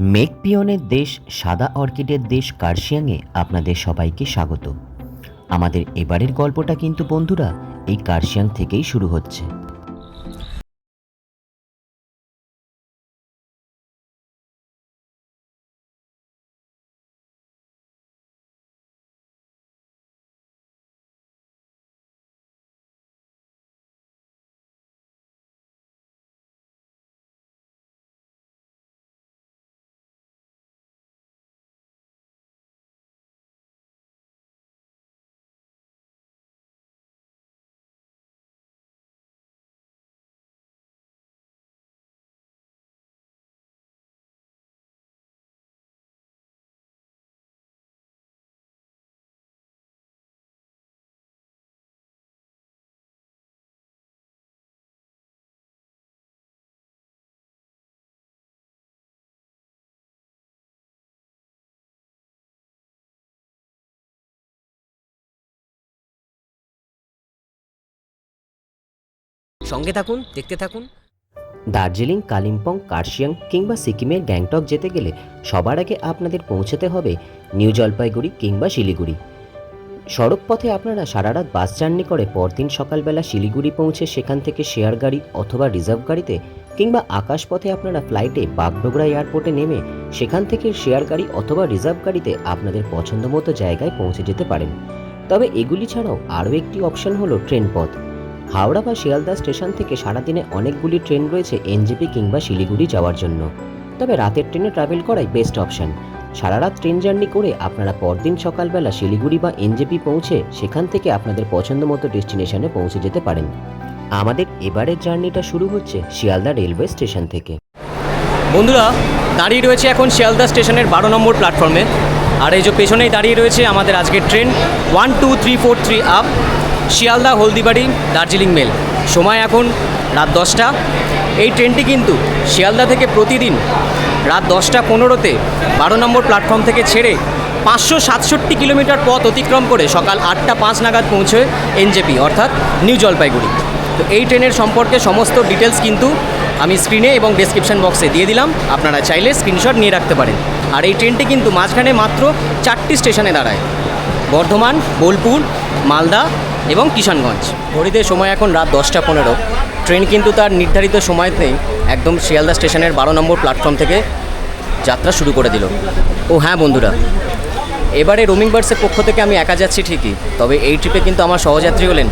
মেঘপিয়নের দেশ সাদা অর্কিডের দেশ কার্শিয়াংয়ে আপনাদের সবাইকে স্বাগত। আমাদের এবারের গল্পটা কিন্তু বন্ধুরা এই কার্শিয়াং থেকেই শুরু হচ্ছে। সঙ্গে থাকুন, দেখতে থাকুন। দার্জিলিং, কালিম্পং, কার্শিয়াং কিংবা সিকিমের গ্যাংটক যেতে গেলে সবার আগে আপনাদের পৌঁছতে হবে নিউ জলপাইগুড়ি কিংবা শিলিগুড়ি। সড়ক পথে আপনারা সারা রাত বাস জার্নি করে পরদিন সকালবেলা শিলিগুড়ি পৌঁছে সেখান থেকে শেয়ার গাড়ি অথবা রিজার্ভ গাড়িতে কিংবা আকাশপথে আপনারা ফ্লাইটে বাগডোগরা এয়ারপোর্টে নেমে সেখান থেকে শেয়ার গাড়ি অথবা রিজার্ভ গাড়িতে আপনাদের পছন্দ মতো জায়গায় পৌঁছে যেতে পারেন। তবে এগুলি ছাড়াও আরও একটি অপশন হলো ট্রেন পথ হাওড়া বা শিয়ালদা স্টেশন থেকে সারাদিনে অনেকগুলি ট্রেন রয়েছে এনজেপি কিংবা শিলিগুড়ি যাওয়ার জন্য। তবে রাতের ট্রেনে ট্রাভেল করাই বেস্ট অপশন সারা রাত ট্রেন জার্নি করে আপনারা পরদিন সকালবেলা শিলিগুড়ি বা এনজেপি পৌঁছে সেখান থেকে আপনাদের পছন্দ মতো ডেস্টিনেশনে পৌঁছে যেতে পারেন। আমাদের এবারের জার্নিটা শুরু হচ্ছে শিয়ালদা রেলওয়ে স্টেশন থেকে। বন্ধুরা, দাঁড়িয়ে রয়েছে এখন শিয়ালদা স্টেশনের বারো নম্বর প্ল্যাটফর্মে আর এই যে পেছনেই দাঁড়িয়ে রয়েছে আমাদের আজকের train one two three four three up Sealdah Haldibari Darjeeling mail. সময় এখন রাত দশটা। এই ট্রেনটি কিন্তু শিয়ালদা থেকে প্রতিদিন রাত দশটা পনেরোতে বারো নম্বর প্ল্যাটফর্ম থেকে ছেড়ে পাঁচশো সাতষট্টি কিলোমিটার পথ অতিক্রম করে সকাল আটটা পাঁচ নাগাদ পৌঁছয় এনজেপি অর্থাৎ নিউ জলপাইগুড়ি। তো এই ট্রেনের সম্পর্কে সমস্ত ডিটেলস কিন্তু আমি স্ক্রিনে এবং ডেসক্রিপশন বক্সে দিয়ে দিলাম। আপনারা চাইলে স্ক্রিনশট নিয়ে রাখতে পারেন। আর এই ট্রেনটি কিন্তু মাঝখানে মাত্র চারটি স্টেশনে দাঁড়ায়। বর্ধমান, বোলপুর, মালদা এবং কিষানগঞ্জ। ঘড়িতে সময় এখন রাত দশটা পনেরো। ট্রেন কিন্তু তার নির্ধারিত সময়তেই একদম শিয়ালদা স্টেশনের বারো নম্বর প্ল্যাটফর্ম থেকে যাত্রা শুরু করে দিল। ও হ্যাঁ বন্ধুরা, এবারে রোমিং বার্ডসের পক্ষ থেকে আমি একা যাচ্ছি ঠিকই, তবে এই ট্রিপে কিন্তু আমার সহযাত্রী হলেন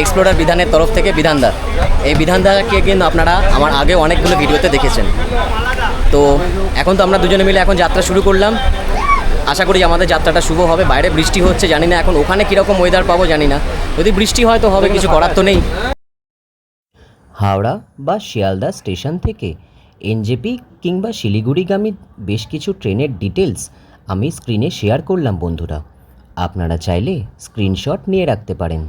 এক্সপ্লোরার বিধানের তরফ থেকে বিধানদা। এই বিধানদাকে কিন্তু আপনারা আমার আগে অনেকগুলো ভিডিওতে দেখেছেন। তো এখন তো আমরা দুজনে মিলে এখন যাত্রা শুরু করলাম। আশা করি আমাদের যাত্রাটা শুভ হবে। বাইরে বৃষ্টি হচ্ছে জানি না এখন ওখানে কীরকম ওয়েদার পাবো জানি না। যদি বৃষ্টি হয় তো হবে কিছু করার তো নেই। হাওড়া বা শিয়ালদা স্টেশন থেকে এনজেপি কিংবা শিলিগুড়িগামী বেশ কিছু ট্রেনের ডিটেলস আমি স্ক্রিনে শেয়ার করলাম বন্ধুরা। আপনারা চাইলে স্ক্রিনশট নিয়ে রাখতে পারেন।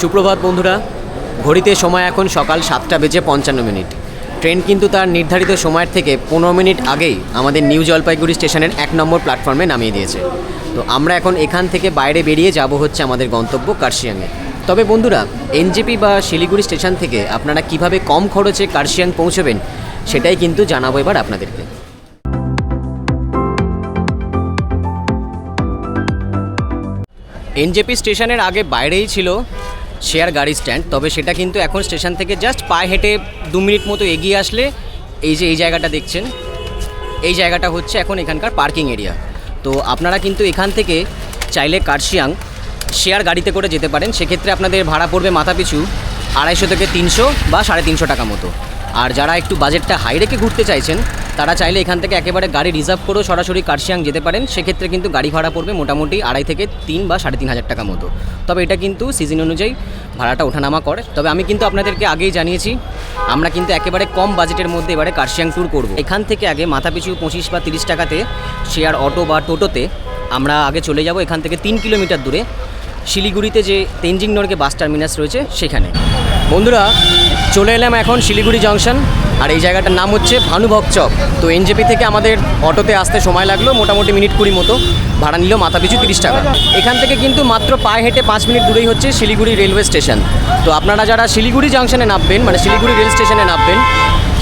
সুপ্রভাত বন্ধুরা, ঘড়িতে সময় এখন সকাল সাতটা বেজে পঞ্চান্ন মিনিট। ট্রেন কিন্তু তার নির্ধারিত সময়ের থেকে পনেরো মিনিট আগেই আমাদের নিউ জলপাইগুড়ি স্টেশনের এক নম্বর প্ল্যাটফর্মে নামিয়ে দিয়েছে। তো আমরা এখন এখান থেকে বাইরে বেরিয়ে যাব হচ্ছে আমাদের গন্তব্য কার্শিয়াংয়ে। তবে বন্ধুরা, এনজেপি বা শিলিগুড়ি স্টেশন থেকে আপনারা কীভাবে কম খরচে কার্শিয়াং পৌঁছবেন, সেটাই কিন্তু জানাব এবার আপনাদেরকে। এনজেপি স্টেশনের আগে বাইরেই ছিল শেয়ার গাড়ি স্ট্যান্ড, তবে সেটা কিন্তু এখন স্টেশন থেকে জাস্ট পায়ে হেঁটে দু মিনিট মতো এগিয়ে আসলে এই যে, এই জায়গাটা দেখছেন, এই জায়গাটা হচ্ছে এখন এখানকার পার্কিং এরিয়া। তো আপনারা কিন্তু এখান থেকে চাইলে কার্শিয়াং শেয়ার গাড়িতে করে যেতে পারেন। সেক্ষেত্রে আপনাদের ভাড়া পড়বে মাথা পিছু আড়াইশো থেকে তিনশো বা সাড়ে তিনশো টাকা মতো। আর যারা একটু বাজেটটা হাই রেখে ঘুরতে চাইছেন তারা চাইলে এখান থেকে একেবারে গাড়ি রিজার্ভ করেও সরাসরি কার্শিয়াং যেতে পারেন। সেক্ষেত্রে কিন্তু গাড়ি ভাড়া পড়বে মোটামুটি আড়াই থেকে তিন বা সাড়ে তিন হাজার টাকা মতো। তবে এটা কিন্তু সিজন অনুযায়ী ভাড়াটা ওঠানামা করে। তবে আমি কিন্তু আপনাদেরকে আগেই জানিয়েছি, আমরা কিন্তু একেবারে কম বাজেটের মধ্যে এবারে কার্শিয়াং ট্যুর করব। এখান থেকে আগে মাথাপিছু পঁচিশ বা তিরিশ টাকাতে শেয়ার অটো বা টোটোতে আমরা আগে চলে যাব এখান থেকে তিন কিলোমিটার দূরে। শিলিগুড়িতে যে তেনজিং নর্গে বাস টার্মিনাস রয়েছে, সেখানে। বন্ধুরা চলে এলাম এখন শিলিগুড়ি জংশন। আর এই জায়গাটার নাম হচ্ছে ভানুভক চক। তো এনজেপি থেকে আমাদের অটোতে আসতে সময় লাগল মোটামুটি মিনিট কুড়ি মতো। ভাড়া নিল মাথা পিছু তিরিশ টাকা। এখান থেকে কিন্তু মাত্র পায়ে হেঁটে পাঁচ মিনিট দূরেই হচ্ছে শিলিগুড়ি রেলওয়ে স্টেশন। তো আপনারা যারা শিলিগুড়ি জংশনে নামবেন মানে শিলিগুড়ি রেল স্টেশনে নামবেন,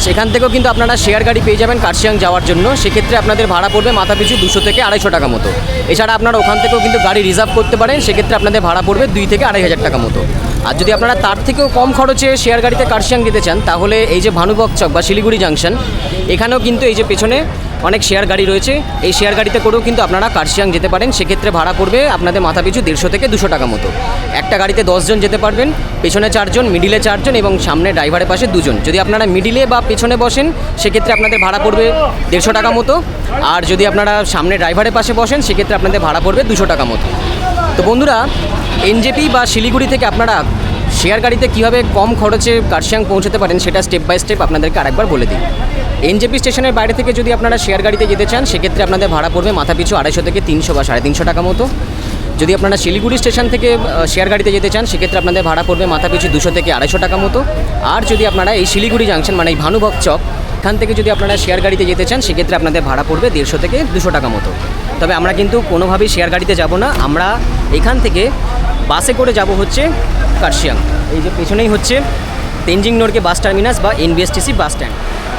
সেখান থেকেও কিন্তু আপনারা শেয়ার গাড়ি পেয়ে যাবেন কার্শিয়াং যাওয়ার জন্য। সেক্ষেত্রে আপনাদের ভাড়া পড়বে মাথা পিছু দুশো থেকে আড়াইশো টাকা মতো। এছাড়া আপনারা ওখান থেকেও কিন্তু গাড়ি রিজার্ভ করতে পারেন। সেক্ষেত্রে আপনাদের ভাড়া পড়বে দুই থেকে আড়াই হাজার টাকা মতো। আর যদি আপনারা তার থেকেও কম খরচে শেয়ার গাড়িতে কার্শিয়াং যেতে চান, তাহলে এই যে ভানুবক চক বা শিলিগুড়ি জাংশন এখানেও কিন্তু এই যে পেছনে অনেক শেয়ার গাড়ি রয়েছে। এই শেয়ার গাড়িতে করেও কিন্তু আপনারা কার্শিয়াং যেতে পারেন। সেক্ষেত্রে ভাড়া পড়বে আপনাদের মাথা পিছু দেড়শো থেকে দুশো টাকা মতো। একটা গাড়িতে দশজন যেতে পারবেন, পেছনে চারজন মিডিলে চারজন এবং সামনে ড্রাইভারের পাশে দুজন। যদি আপনারা মিডিলে বা পেছনে বসেন, সেক্ষেত্রে আপনাদের ভাড়া পড়বে দেড়শো টাকা মতো। আর যদি আপনারা সামনে ড্রাইভারের পাশে বসেন, সেক্ষেত্রে আপনাদের ভাড়া পড়বে দুশো টাকা মতো। তো বন্ধুরা, এনজেপি বা শিলিগুড়ি থেকে আপনারা শেয়ার গাড়িতে কীভাবে কম খরচে কার্শিয়াং পৌঁছতে পারেন সেটা স্টেপ বাই স্টেপ আপনাদেরকে আরেকবার বলে দিই। এনজেপি স্টেশনের বাইরে থেকে যদি আপনারা শেয়ার গাড়িতে যেতে চান, সেক্ষেত্রে আপনাদের ভাড়া পড়বে মাথা পিছু আড়াইশো থেকে তিনশো বা সাড়ে তিনশো টাকা মতো। যদি আপনারা শিলিগুড়ি স্টেশন থেকে শেয়ার গাড়িতে যেতে চান, সেক্ষেত্রে আপনাদের ভাড়া পড়বে মাথা পিছু দুশো থেকে আড়াইশো টাকা মতো। আর যদি আপনারা এই শিলিগুড়ি জাংশন মানে এই ভানুভক চক, এখান থেকে যদি আপনারা শেয়ার গাড়িতে যেতে চান, সেক্ষেত্রে আপনাদের ভাড়া পড়বে দেড়শো থেকে দুশো টাকা মতো। তবে আমরা কিন্তু কোনোভাবেই শেয়ার গাড়িতে যাব না। আমরা এখান থেকে বাসে করে যাব হচ্ছে কার্শিয়াং। এই যে পেছনেই হচ্ছে তেনজিং নোরকে বাস টার্মিনাস বা এনবিএসটিসি বাস স্ট্যান্ড।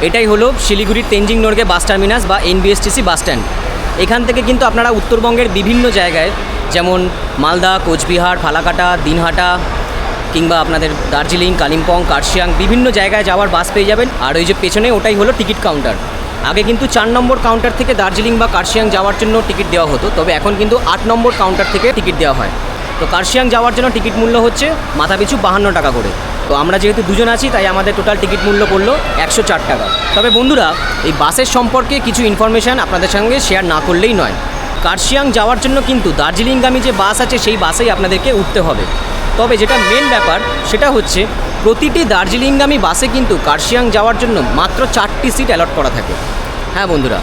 এটাই হলো শিলিগুড়ির তেনজিং নোরকে বাস টার্মিনাস বা এনবিএসটিসি বাস স্ট্যান্ড। এখান থেকে কিন্তু আপনারা উত্তরবঙ্গের বিভিন্ন জায়গায় যেমন মালদা, কোচবিহার, ফালাকাটা, দিনহাটা কিংবা আপনাদের দার্জিলিং, কালিম্পং, কার্শিয়াং বিভিন্ন জায়গায় যাওয়ার বাস পেয়ে যাবেন। আর ওই যে পেছনে ওটাই হলো টিকিট কাউন্টার। আগে কিন্তু চার নম্বর কাউন্টার থেকে দার্জিলিং বা কার্শিয়াং যাওয়ার জন্য টিকিট দেওয়া হতো, তবে এখন কিন্তু আট নম্বর কাউন্টার থেকে টিকিট দেওয়া হয়। তো কার্শিয়াং যাওয়ার জন্য টিকিট মূল্য হচ্ছে মাথাপিছু বাহান্ন টাকা করে। তো আমরা যেহেতু দুজন আছি, তাই আমাদের টোটাল টিকিট মূল্য পড়ল একশো চার টাকা। তবে বন্ধুরা, এই বাসের সম্পর্কে কিছু ইনফরমেশান আপনাদের সঙ্গে শেয়ার না করলেই নয়। কার্শিয়াং যাওয়ার জন্য কিন্তু দার্জিলিংগামী যে বাস আছে সেই বাসেই আপনাদেরকে উঠতে হবে। তবে যেটা মেন ব্যাপার, সেটা হচ্ছে প্রতিটি দার্জিলিংগামী বাসে কিন্তু কার্শিয়াং যাওয়ার জন্য মাত্র চারটি সিট অ্যালট করা থাকে। হ্যাঁ বন্ধুরা,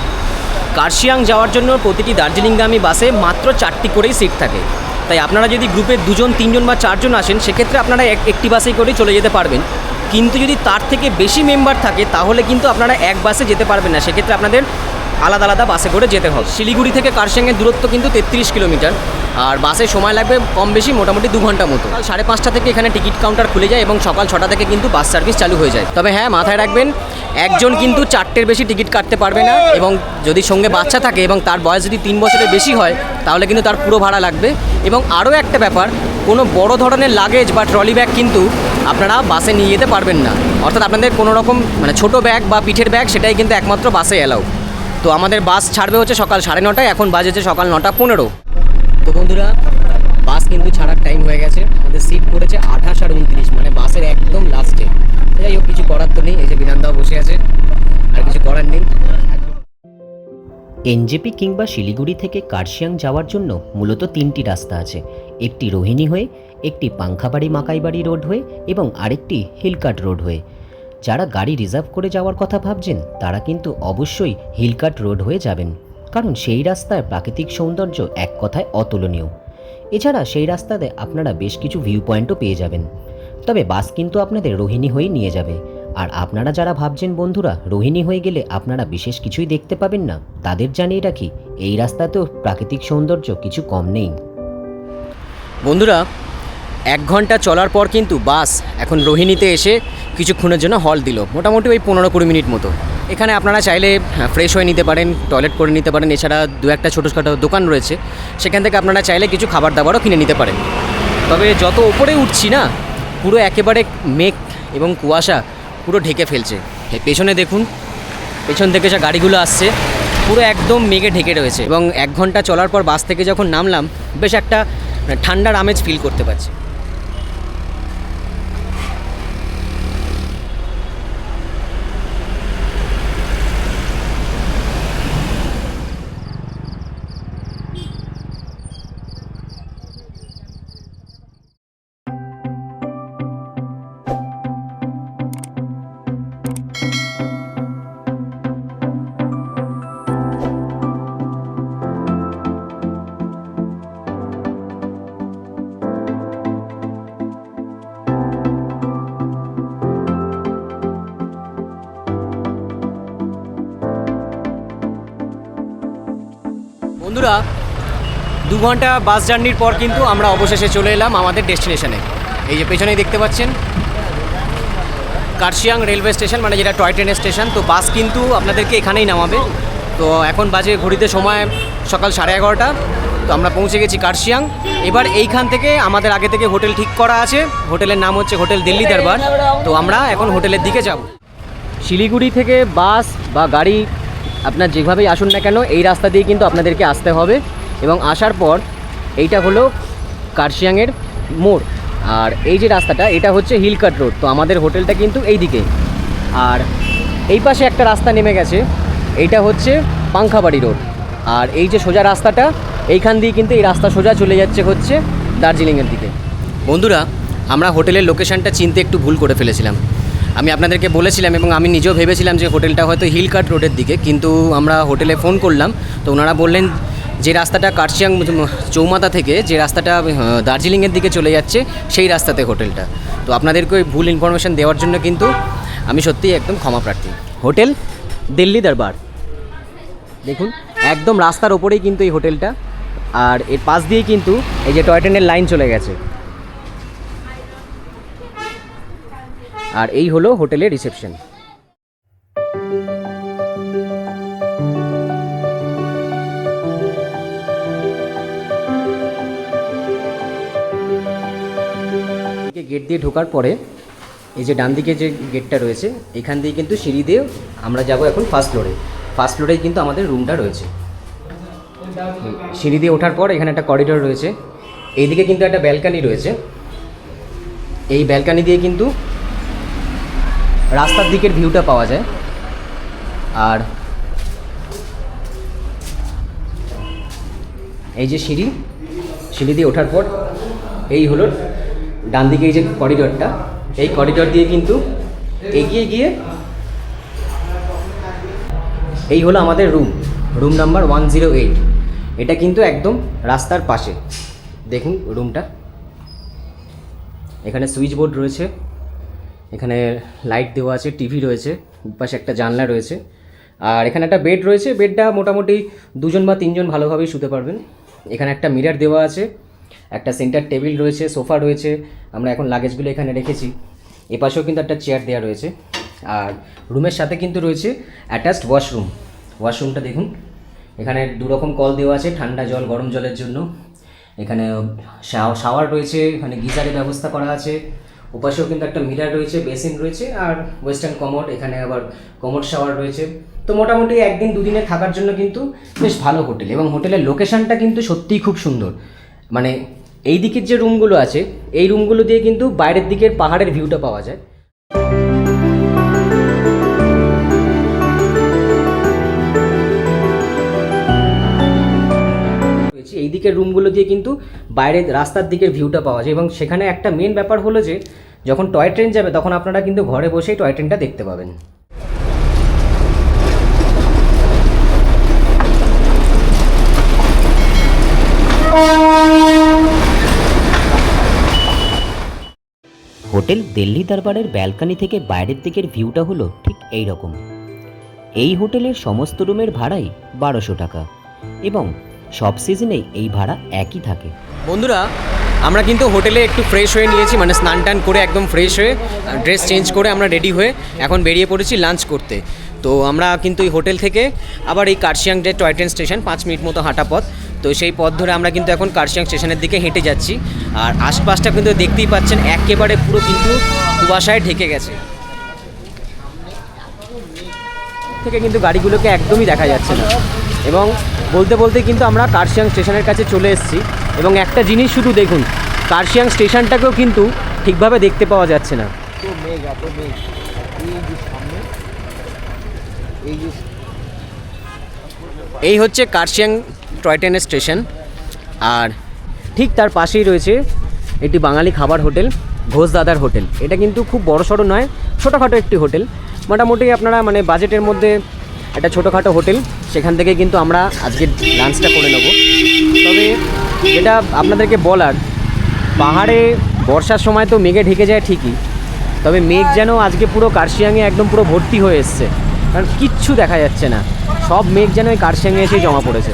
কার্শিয়াং যাওয়ার জন্য প্রতিটি দার্জিলিংগামী বাসে মাত্র চারটি করেই সিট থাকে। তাই আপনারা যদি গ্রুপে দুজন, তিনজন বা চারজন আসেন, সেক্ষেত্রে আপনারা এক, একটি বাসেই করেই চলে যেতে পারবেন। কিন্তু যদি তার থেকে বেশি মেম্বার থাকে, তাহলে কিন্তু আপনারা এক বাসে যেতে পারবেন না। সেক্ষেত্রে আপনাদের আলাদা আলাদা বাসে করে যেতে হবে। শিলিগুড়ি থেকে কার্শিয়াংয়ের দূরত্ব কিন্তু তেত্রিশ কিলোমিটার। আর বাসে সময় লাগবে কম বেশি মোটামুটি দু ঘণ্টা মতো। সাড়ে পাঁচটা থেকে এখানে টিকিট কাউন্টার খুলে যায় এবং সকাল ছটা থেকে কিন্তু বাস সার্ভিস চালু হয়ে যায়। তবে হ্যাঁ মাথায় রাখবেন, একজন কিন্তু চারটের বেশি টিকিট কাটতে পারবে না এবং যদি সঙ্গে বাচ্চা থাকে এবং তার বয়স যদি তিন বছরের বেশি হয়, তাহলে কিন্তু তার পুরো ভাড়া লাগবে। এবং আরও একটা ব্যাপার, কোনো বড় ধরনের লাগেজ বা ট্রলি ব্যাগ কিন্তু আপনারা বাসে নিয়ে যেতে পারবেন না। অর্থাৎ আপনাদের কোনো রকম মানে ছোটো ব্যাগ বা পিঠের ব্যাগ সেটাই কিন্তু একমাত্র বাসে অ্যালাউ তো আমাদের বাস ছাড়বে হচ্ছে সকাল সাড়ে নটায়, এখন বাজেছে সকাল নটা পনেরো। তো বন্ধুরা, বাস কিন্তু ছাড়ার টাইম হয়ে গেছে। আমাদের সিট পড়েছে আঠাশ আর উনত্রিশ মানে বাসের একদম লাস্টে যাই হোক, কিছু করার তো নেই, এই যে বিধানদাও বসে আছে। আর কিছু করার নেই। এনজেপি কিংবা শিলিগুড়ি থেকে কার্শিয়াং যাওয়ার জন্য মূলত তিনটি রাস্তা আছে। একটি রোহিণী হয়ে, একটি পাংখাবাড়ি মাকাইবাড়ি রোড হয়ে এবং আরেকটি হিলকাট রোড হয়ে। যারা গাড়ি রিজার্ভ করে যাওয়ার কথা ভাবছেন, তারা কিন্তু অবশ্যই হিলকাট রোড হয়ে যাবেন। কারণ সেই রাস্তার প্রাকৃতিক সৌন্দর্য এক কথায় অতুলনীয়। এছাড়া সেই রাস্তাতে আপনারা বেশ কিছু ভিউ পয়েন্টও পেয়ে যাবেন। তবে বাস কিন্তু আপনাদের রোহিণী হয়ে নিয়ে যাবে। আর আপনারা যারা ভাবছেন, বন্ধুরা, রোহিণী হয়ে গেলে আপনারা বিশেষ কিছুই দেখতে পাবেন না, তাদের জানিয়ে রাখি, এই রাস্তাতেও প্রাকৃতিক সৌন্দর্য কিছু কম নেই। বন্ধুরা এক ঘণ্টা চলার পর কিন্তু বাস এখন রোহিণীতে এসে কিছুক্ষণের জন্য হল দিল। মোটামুটি ওই পনেরো কুড়ি মিনিট মতো। এখানে আপনারা চাইলে ফ্রেশ হয়ে নিতে পারেন টয়লেট করে নিতে পারেন, এছাড়া দু একটা ছোটোখাটো দোকান রয়েছে। সেখান থেকে আপনারা চাইলে কিছু খাবার দাবারও কিনে নিতে পারেন। তবে যত ওপরে উঠছি না, পুরো একেবারে মেঘ এবং কুয়াশা পুরো ঢেকে ফেলছে। পেছনে দেখুন, পেছন থেকে যা গাড়িগুলো আসছে, পুরো একদম মেঘে ঢেকে রয়েছে। এবং এক ঘণ্টা চলার পর বাস থেকে যখন নামলাম, বেশ একটা ঠান্ডার আমেজ ফিল করতে পারছি। ঘণ্টা বাস জার্নির পর কিন্তু আমরা অবশেষে চলে এলাম আমাদের ডেস্টিনেশনে। এই যে পেছনেই দেখতে পাচ্ছেন, কার্শিয়াং রেলওয়ে স্টেশন মানে যেটা টয় ট্রেনের স্টেশন, তো বাস কিন্তু আপনাদেরকে এখানেই নামাবে। তো এখন বাজে ঘড়িতে সময় সকাল সাড়ে এগারোটা, তো আমরা পৌঁছে গেছি কার্শিয়াং। এবার এইখান থেকে আমাদের আগে থেকে হোটেল ঠিক করা আছে। হোটেলের নাম হচ্ছে হোটেল দিল্লি দরবার। তো আমরা এখন হোটেলের দিকে যাব। শিলিগুড়ি থেকে বাস বা গাড়ি আপনার যেভাবেই আসুন না কেন, এই রাস্তা দিয়ে কিন্তু আপনাদেরকে আসতে হবে। এবং আসার পর এইটা হলো কার্শিয়াংয়ের মোড়। আর এই যে রাস্তাটা, এটা হচ্ছে হিল কাট রোড। তো আমাদের হোটেলটা কিন্তু এই দিকে আর এই পাশে একটা রাস্তা নেমে গেছে। এইটা হচ্ছে পাংখাবাড়ি রোড। আর এই যে সোজা রাস্তাটা, এইখান দিয়ে কিন্তু এই রাস্তা সোজা চলে যাচ্ছে হচ্ছে দার্জিলিংয়ের দিকে। বন্ধুরা, আমরা হোটেলের লোকেশনটা চিনতে একটু ভুল করে ফেলেছিলাম। আমি আপনাদেরকে বলেছিলাম এবং আমি নিজেও ভেবেছিলাম যে হোটেলটা হয়তো হিল কাট রোডের দিকে, কিন্তু আমরা হোটেলে ফোন করলাম। তো ওনারা বললেন যে রাস্তাটা কার্শিয়াং চৌমাথা থেকে যে রাস্তাটা দার্জিলিংয়ের দিকে চলে যাচ্ছে, সেই রাস্তাতে হোটেলটা। তো আপনাদেরকে ওই ভুল ইনফরমেশন দেওয়ার জন্য কিন্তু আমি সত্যিই একদম ক্ষমা প্রার্থী। হোটেল, দিল্লি দরবার। দেখুন, একদম রাস্তার ওপরেই কিন্তু এই হোটেলটা, আর এর পাশ দিয়েই কিন্তু এই যে টয় ট্রেনের লাইন চলে গেছে। আর এই হলো হোটেলের রিসেপশন। গেট দিয়ে ঢোকার পরে, এই যে ডান দিকে যে গেটটা রয়েছে, এখান দিয়ে কিন্তু সিঁড়ি দিয়ে আমরা যাব এখন ফার্স্ট ফ্লোরে ফার্স্ট ফ্লোরেই কিন্তু আমাদের রুমটা রয়েছে। সিঁড়ি দিয়ে ওঠার পর এখানে একটা করিডোর রয়েছে। এইদিকে কিন্তু একটা ব্যালকানি রয়েছে। এই ব্যালকানি দিয়ে কিন্তু রাস্তার দিকের ভিউটা পাওয়া যায়। আর এই যে সিঁড়ি সিঁড়ি দিয়ে ওঠার পর এই হলো ডান দিকে এই যে করিডোরটা এই করিডোর দিয়ে কিন্তু এগিয়ে গিয়ে এই হলো আমাদের room room number one zero eight এটা কিন্তু একদম রাস্তার পাশে। দেখুন রুমটা এখানে সুইচ বোর্ড রয়েছে। এখানে লাইট দেওয়া আছে টিভি রয়েছে, পাশে একটা জানলা রয়েছে। আর এখানে একটা বেড রয়েছে। বেডটা মোটামুটি দুজন বা তিনজন ভালোভাবেই শুতে পারবেন। এখানে একটা মিরার দেওয়া আছে। একটা সেন্টার টেবিল রয়েছে, সোফা রয়েছে, আমরা এখন লাগেজগুলো এখানে রেখেছি। এপাশেও কিন্তু একটা চেয়ার দেওয়া রয়েছে। আর রুমের সাথে কিন্তু রয়েছে অ্যাটাচড ওয়াশরুম ওয়াশরুমটা দেখুন, এখানে দুরকম কল দেওয়া আছে, ঠান্ডা জল, গরম জলের জন্য। এখানে শাওয়ার রয়েছে, এখানে গিজারের ব্যবস্থা করা আছে। ওপাশেও কিন্তু একটা মিরার রয়েছে, বেসিন রয়েছে, আর ওয়েস্টার্ন কমোড, এখানে আবার কমোড শাওয়ার রয়েছে। তো মোটামুটি একদিন দুদিনে থাকার জন্য কিন্তু বেশ ভালো হোটেল এবং হোটেলের লোকেশনটা কিন্তু সত্যিই খুব সুন্দর। মানে এই দিকের যে রুমগুলো আছে, এই রুমগুলো দিয়ে কিন্তু বাইরের দিকের পাহাড়ের ভিউটা পাওয়া যায়। এই দিকের রুমগুলো দিয়ে কিন্তু বাইরের রাস্তার দিকের ভিউটা পাওয়া যায় এবং সেখানে একটা মেন ব্যাপার হলো যে, যখন টয় ট্রেন যাবে, তখন আপনারা কিন্তু ঘরে বসেই টয় ট্রেনটা দেখতে পাবেন। হোটেল দিল্লি দরবারের ব্যালকনি থেকে বাইরের দিকের ভিউটা হলো ঠিক এই রকম এই হোটেলের সমস্ত রুমের ভাড়াই বারোশো টাকা এবং সব সিজনেই এই ভাড়া একই থাকে। বন্ধুরা, আমরা কিন্তু হোটেলে একটু ফ্রেশ হয়ে নিয়েছি মানে স্নান টান করে একদম ফ্রেশ হয়ে ড্রেস চেঞ্জ করে আমরা রেডি হয়ে এখন বেরিয়ে পড়েছি লাঞ্চ করতে। তো আমরা কিন্তু এই হোটেল থেকে আবার এই কার্শিয়াং যে টয় ট্রেন স্টেশন পাঁচ মিনিট মতো হাঁটা পথ। তো সেই পথ ধরে আমরা কিন্তু এখন কার্শিয়াং স্টেশনের দিকে হেঁটে যাচ্ছি। আর আশপাশটা কিন্তু দেখতেই পাচ্ছেন একেবারে পুরো কিন্তু কুয়াশায় ঢেকে গেছে। থেকে কিন্তু গাড়িগুলোকে একদমই দেখা যাচ্ছে না। এবং বলতে বলতে কিন্তু আমরা কার্শিয়াং স্টেশনের কাছে চলে এসেছি। এবং একটা জিনিস শুধু দেখুন কার্শিয়াং স্টেশনটাকেও কিন্তু ঠিকভাবে দেখতে পাওয়া যাচ্ছে না। এই হচ্ছে কার্শিয়াং টয় ট্রেনের স্টেশন। আর ঠিক তার পাশেই রয়েছে একটি বাঙালি খাবার হোটেল, ঘোষ দাদার হোটেল। এটা কিন্তু খুব বড় সড়ো নয়, ছোটোখাটো একটি হোটেল। মোটামুটি আপনারা মানে বাজেটের মধ্যে একটা ছোটোখাটো হোটেল, সেখান থেকে কিন্তু আমরা আজকে লাঞ্চটা করে নেব। তবে এটা আপনাদেরকে বলার, পাহাড়ে বর্ষার সময় তো মেঘে ঢেকে যায় ঠিকই, তবে মেঘ যেন আজকে পুরো কার্শিয়াংয়ে একদম পুরো ভর্তি হয়ে এসছে। কারণ কিচ্ছু দেখা যাচ্ছে না, সব মেঘ যেন ওই কার্শিয়াংয়ে এসে জমা পড়েছে।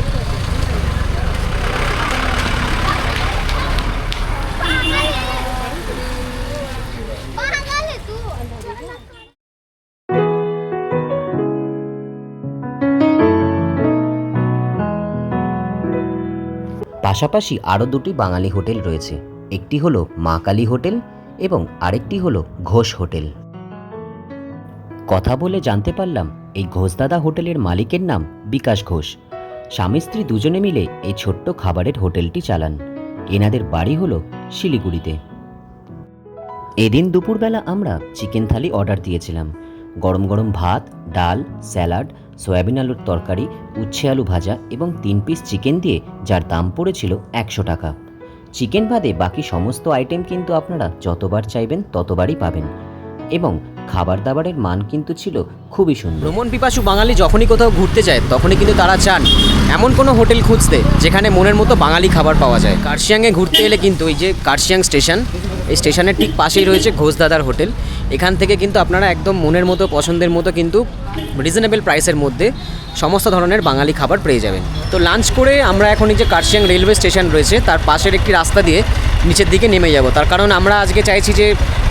পাশাপাশি আরও দুটি বাঙালি হোটেল রয়েছে। একটি হলো মা কালী হোটেল এবং আরেকটি হলো ঘোষ হোটেল। কথা বলে জানতে পারলাম এই ঘোষদাদা হোটেলের মালিকের নাম বিকাশ ঘোষ। স্বামী স্ত্রী দুজনে মিলে এই ছোট্ট খাবারের হোটেলটি চালান। এনাদের বাড়ি হলো শিলিগুড়িতে। এদিন দুপুরবেলা আমরা চিকেন থালি অর্ডার দিয়েছিলাম। গরম গরম ভাত, ডাল, স্যালাড সয়াবিন আলুর তরকারি, উচ্ছে আলু ভাজা এবং তিন পিস চিকেন দিয়ে, যার দাম পড়েছিল একশো টাকা। চিকেন বাদে বাকি সমস্ত আইটেম কিন্তু আপনারা যতবার চাইবেন ততবারই পাবেন। এবং খাবার দাবারের মান কিন্তু ছিল খুবই সুন্দর। ভ্রমণ পিপাসু বাঙালি যখনই কোথাও ঘুরতে যায়, তখনই কিন্তু তারা চান এমন কোনো হোটেল খুঁজতে, যেখানে মনের মতো বাঙালি খাবার পাওয়া যায়। কার্শিয়াংয়ে ঘুরতে এলে কিন্তু এই যে কার্শিয়াং স্টেশন, এই স্টেশনের ঠিক পাশেই রয়েছে ঘোষদাদার হোটেল। এখান থেকে কিন্তু আপনারা একদম মনের মতো, পছন্দের মতো কিন্তু রিজনেবল প্রাইসের মধ্যে সমস্ত ধরনের বাঙালি খাবার পেয়ে যাবেন। তো লাঞ্চ করে আমরা এখন এই যে কার্শিয়াং রেলওয়ে স্টেশন রয়েছে, তার পাশের একটি রাস্তা দিয়ে নিচের দিকে নেমে যাব। তার কারণ আমরা আজকে চাইছি যে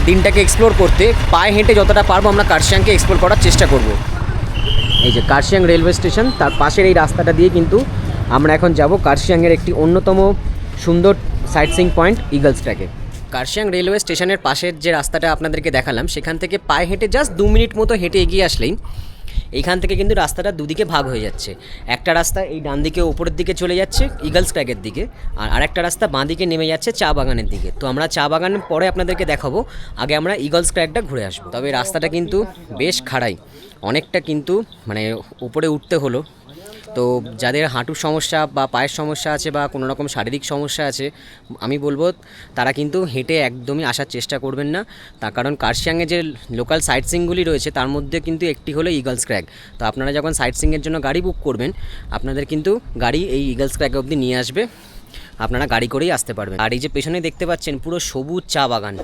দিনটাকে এক্সপ্লোর করতে, পায়ে হেঁটে যতটা পারব আমরা কার্শিয়াংকে এক্সপ্লোর করার চেষ্টা করব। এই যে কার্শিয়াং রেলওয়ে স্টেশন তার পাশের এই রাস্তাটা দিয়ে কিন্তু আমরা এখন যাব কার্শিয়াংয়ের একটি অন্যতম সুন্দর সাইট সিং পয়েন্ট ইগলস ট্র্যাকে কার্শিয়াং রেলওয়ে স্টেশনের পাশের যে রাস্তাটা আপনাদেরকে দেখালাম, সেখান থেকে পায়ে হেঁটে জাস্ট দু মিনিট মতো হেঁটে এগিয়ে আসলেই এইখান থেকে কিন্তু রাস্তাটা দুদিকে ভাগ হয়ে যাচ্ছে। একটা রাস্তা এই ডান দিকে ওপরের দিকে চলে যাচ্ছে ইগলস ট্র্যাকের দিকে, আর আরেকটা রাস্তা বাঁ দিকে নেমে যাচ্ছে চা বাগানের দিকে। তো আমরা চা বাগান পরে আপনাদেরকে দেখাবো, আগে আমরা ইগলস ট্র্যাকটা ঘুরে আসব। তবে রাস্তাটা কিন্তু বেশ খাড়াই, অনেকটা কিন্তু মানে উপরে উঠতে হলো। তো যাদের হাঁটুর সমস্যা বা পায়ের সমস্যা আছে বা কোনো রকম শারীরিক সমস্যা আছে, আমি বলব তারা কিন্তু হেঁটে একদমই আসার চেষ্টা করবেন না। তার কারণ কার্শিয়াংয়ে যে লোকাল সাইট সিংগুলি রয়েছে, তার মধ্যে কিন্তু একটি হলো ইগলস ক্র্যাক তো আপনারা যখন সাইট সিংয়ের জন্য গাড়ি বুক করবেন, আপনাদের কিন্তু গাড়ি এই ইগলস ক্র্যাক অবধি নিয়ে আসবে। আপনারা গাড়ি করেই আসতে পারবেন। আর এই যে পেছনে দেখতে পাচ্ছেন, পুরো সবুজ চা বাগান।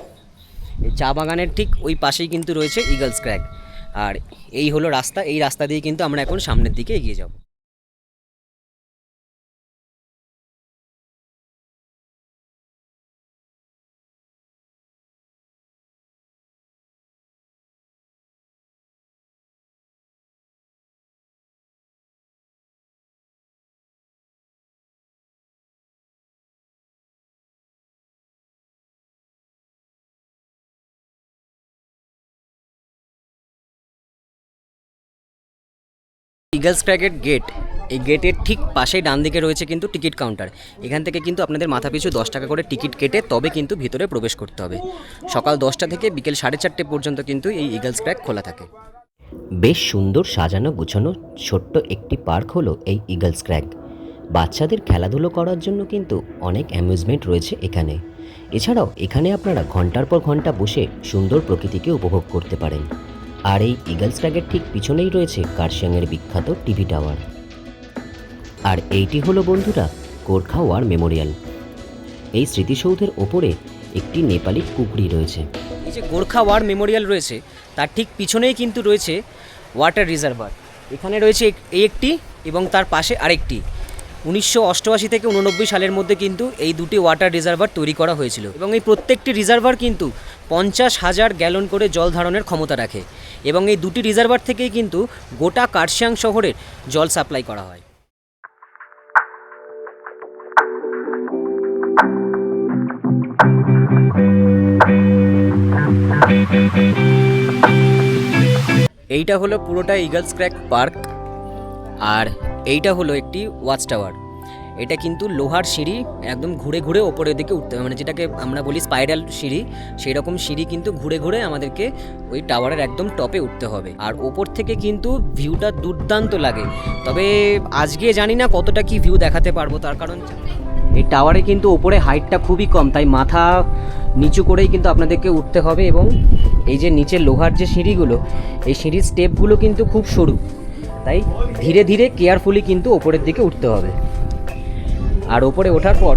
এই চা বাগানের ঠিক ওই পাশেই কিন্তু রয়েছে ইগলস ক্র্যাক আর এই হলো রাস্তা, এই রাস্তা দিয়ে কিন্তু আমরা এখন সামনের দিকে এগিয়ে যাব। ইগলস ক্র্যাকের গেট, এই গেটের ঠিক পাশেই ডান দিকে রয়েছে কিন্তু টিকিট কাউন্টার। এখান থেকে কিন্তু আপনাদের মাথা পিছু দশ টাকা করে টিকিট কেটে তবে কিন্তু ভিতরে প্রবেশ করতে হবে। সকাল দশটা থেকে বিকেল সাড়ে চারটে পর্যন্ত কিন্তু এই ইগলস ক্র্যাক খোলা থাকে। বেশ সুন্দর সাজানো গুছানো ছোট্ট একটি পার্ক হলো এই ইগলস ক্র্যাক বাচ্চাদের খেলাধুলো করার জন্য কিন্তু অনেক অ্যামিউজমেন্ট রয়েছে এখানে। এছাড়াও এখানে আপনারা ঘণ্টার পর ঘণ্টা বসে সুন্দর প্রকৃতিকে উপভোগ করতে পারেন। আর এই ইগলস ক্র্যাকের ঠিক পিছনেই রয়েছে কার্শিয়াংয়ের বিখ্যাত টিভি টাওয়ার। আর এইটি হলো বন্ধুরা গোর্খা ওয়ার মেমোরিয়াল। এই স্মৃতিসৌধের ওপরে একটি নেপালি কুকরি রয়েছে। এই যে গোর্খা ওয়ার মেমোরিয়াল রয়েছে, তার ঠিক পিছনেই কিন্তু রয়েছে ওয়াটার রিজার্ভার। এখানে রয়েছে এই একটি এবং তার পাশে আরেকটি। উনিশশো অষ্টআশি থেকে উননব্বই সালের মধ্যে কিন্তু এই দুটি ওয়াটার রিজার্ভার তৈরি করা হয়েছিল। এবং এই প্রত্যেকটি রিজার্ভার কিন্তু পঞ্চাশ হাজার গ্যালন করে জল ধারণের ক্ষমতা রাখে। এবং এই দুটি রিজার্ভার থেকেই কিন্তু গোটা কার্শিয়াং শহরের জল সাপ্লাই করা হয়। এইটা হলো পুরোটা ইগলস ক্র্যাক পার্ক আর এইটা হলো একটি ওয়াচ টাওয়ার এটা কিন্তু লোহার সিঁড়ি, একদম ঘুরে ঘুরে ওপরের দিকে উঠতে হবে। মানে যেটাকে আমরা বলি স্পাইরাল সিঁড়ি সেই রকম সিঁড়ি কিন্তু ঘুরে ঘুরে আমাদেরকে ওই টাওয়ারের একদম টপে উঠতে হবে। আর ওপর থেকে কিন্তু ভিউটা দুর্দান্ত লাগে। তবে আজকে জানি না কতটা কি ভিউ দেখাতে পারব, তার কারণ এই টাওয়ারে কিন্তু ওপরে হাইটটা খুবই কম, তাই মাথা নিচু করেই কিন্তু আপনাদেরকে উঠতে হবে এবং এই যে নিচের লোহার যে সিঁড়িগুলো, এই সিঁড়ির স্টেপগুলো কিন্তু খুব সরু। তাই ধীরে ধীরে কেয়ারফুলি কিন্তু ওপরের দিকে উঠতে হবে। আর ওপরে ওঠার পর,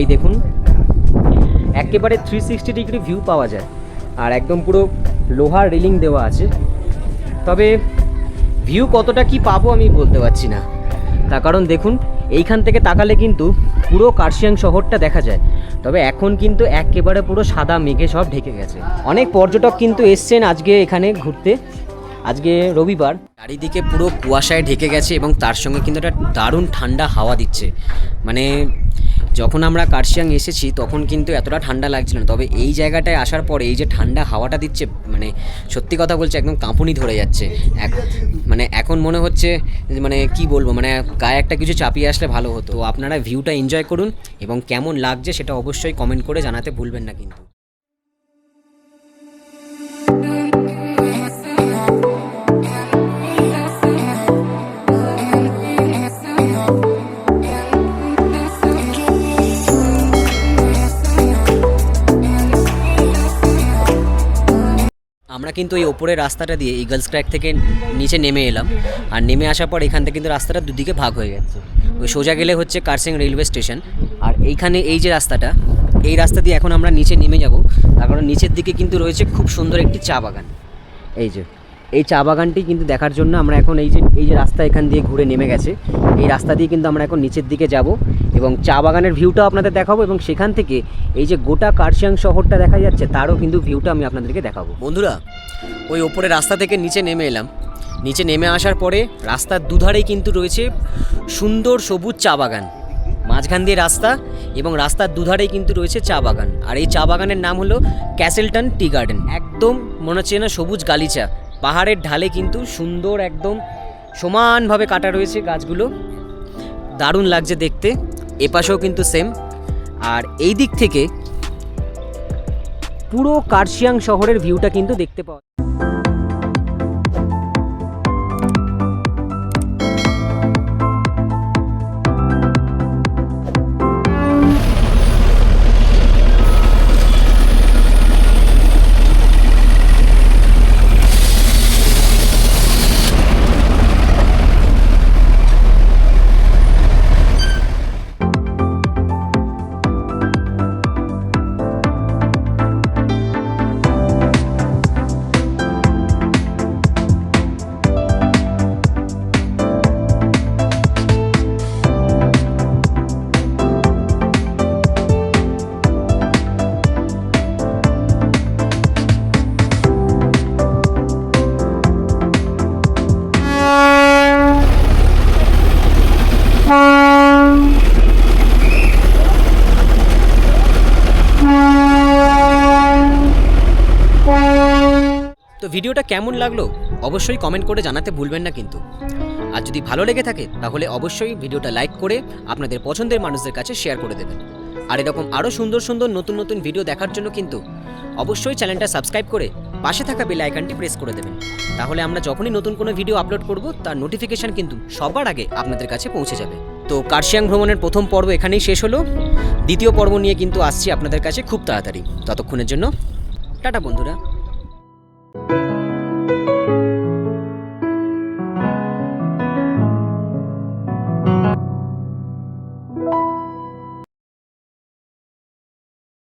এই দেখুন, একেবারে থ্রি সিক্সটি ডিগ্রি ভিউ পাওয়া যায়। আর একদম পুরো লোহার রেলিং দেওয়া আছে। তবে ভিউ কতটা কি পাবো আমি বলতে পারছি না। তার কারণ দেখুন, এইখান থেকে তাকালে কিন্তু পুরো কার্শিয়াং শহরটা দেখা যায়। তবে এখন কিন্তু একেবারে পুরো সাদা মেঘে সব ঢেকে গেছে। অনেক পর্যটক কিন্তু এসছেন আজকে এখানে ঘুরতে। আজকে রবিবার। চারিদিকে পুরো কুয়াশায় ঢেকে গেছে এবং তার সঙ্গে কিন্তু একটা দারুণ ঠান্ডা হাওয়া দিচ্ছে। মানে যখন আমরা কার্শিয়াং এসেছি তখন কিন্তু এতটা ঠান্ডা লাগছিল না। তবে এই জায়গাটায় আসার পরে এই যে ঠান্ডা হাওয়াটা দিচ্ছে মানে সত্যি কথা বলছে একদম কাঁপুনি ধরে যাচ্ছে। এক মানে এখন মনে হচ্ছে মানে কি বলব মানে গায়ে একটা কিছু চাপিয়ে আসলে ভালো হতো। আপনারা ভিউটা এনজয় করুন এবং কেমন লাগছে সেটা অবশ্যই কমেন্ট করে জানাতে ভুলবেন না কিন্তু। আমরা কিন্তু এই ওপরের রাস্তাটা দিয়ে ইগলস ক্র্যাক থেকে নিচে নেমে এলাম। আর নেমে আসার পর এখান থেকে কিন্তু রাস্তাটা দুদিকে ভাগ হয়ে গেছে। ওই সোজা গেলে হচ্ছে কারসিং রেলওয়ে স্টেশন আর এইখানে এই যে রাস্তাটা, এই রাস্তা দিয়ে এখন আমরা নিচে নেমে যাব। তার কারণ নিচের দিকে কিন্তু রয়েছে খুব সুন্দর একটি চা বাগান। এই যে। এই চা বাগানটি কিন্তু দেখার জন্য আমরা এখন এই যে এই যে রাস্তা এখান দিয়ে ঘুরে নেমে গেছে। এই রাস্তা দিয়ে কিন্তু আমরা এখন নিচের দিকে যাব এবং চা বাগানের ভিউটাও আপনাদের দেখাবো এবং সেখান থেকে এই যে গোটা কার্শিয়াং শহরটা দেখা যাচ্ছে, তারও কিন্তু ভিউটা আমি আপনাদেরকে দেখাবো। বন্ধুরা, ওই ওপরে রাস্তা থেকে নিচে নেমে এলাম। নিচে নেমে আসার পরে রাস্তার দুধারেই কিন্তু রয়েছে সুন্দর সবুজ চা বাগান। মাঝখান দিয়ে রাস্তা এবং রাস্তার দুধারেই কিন্তু রয়েছে চা বাগান। আর এই চা বাগানের নাম হলো ক্যাসেলটন টি গার্ডেন। একদম মনে হচ্ছে না সবুজ গালিচা। পাহাড়ের ঢালে কিন্তু সুন্দর একদম সমানভাবে কাটা রয়েছে গাছগুলো। দারুণ লাগছে দেখতে, এপাশেও কিন্তু সেম আর এই দিক থেকে পুরো কার্শিয়াং শহরের ভিউটা কিন্তু দেখতে পাওয়া ভিডিওটা কেমন লাগল অবশ্যই কমেন্ট করে জানাতে ভুলবেন না কিন্তু। আর যদি ভালো লেগে থাকে, তাহলে অবশ্যই ভিডিওটা লাইক করে আপনাদের পছন্দের মানুষদের কাছে শেয়ার করে দেবেন। আর এরকম আরও সুন্দর সুন্দর নতুন নতুন ভিডিও দেখার জন্য কিন্তু অবশ্যই চ্যানেলটা সাবস্ক্রাইব করে পাশে থাকা বেল আইকনটি প্রেস করে দেবেন। তাহলে আমরা যখনই নতুন কোনো ভিডিও আপলোড করব, তার নোটিফিকেশন কিন্তু সবার আগে আপনাদের কাছে পৌঁছে যাবে। তো কার্শিয়াং ভ্রমণের প্রথম পর্ব এখানেই শেষ হলো। দ্বিতীয় পর্ব নিয়ে কিন্তু আসছি আপনাদের কাছে খুব তাড়াতাড়ি। ততক্ষণের জন্য, টাটা বন্ধুরা। Thank you.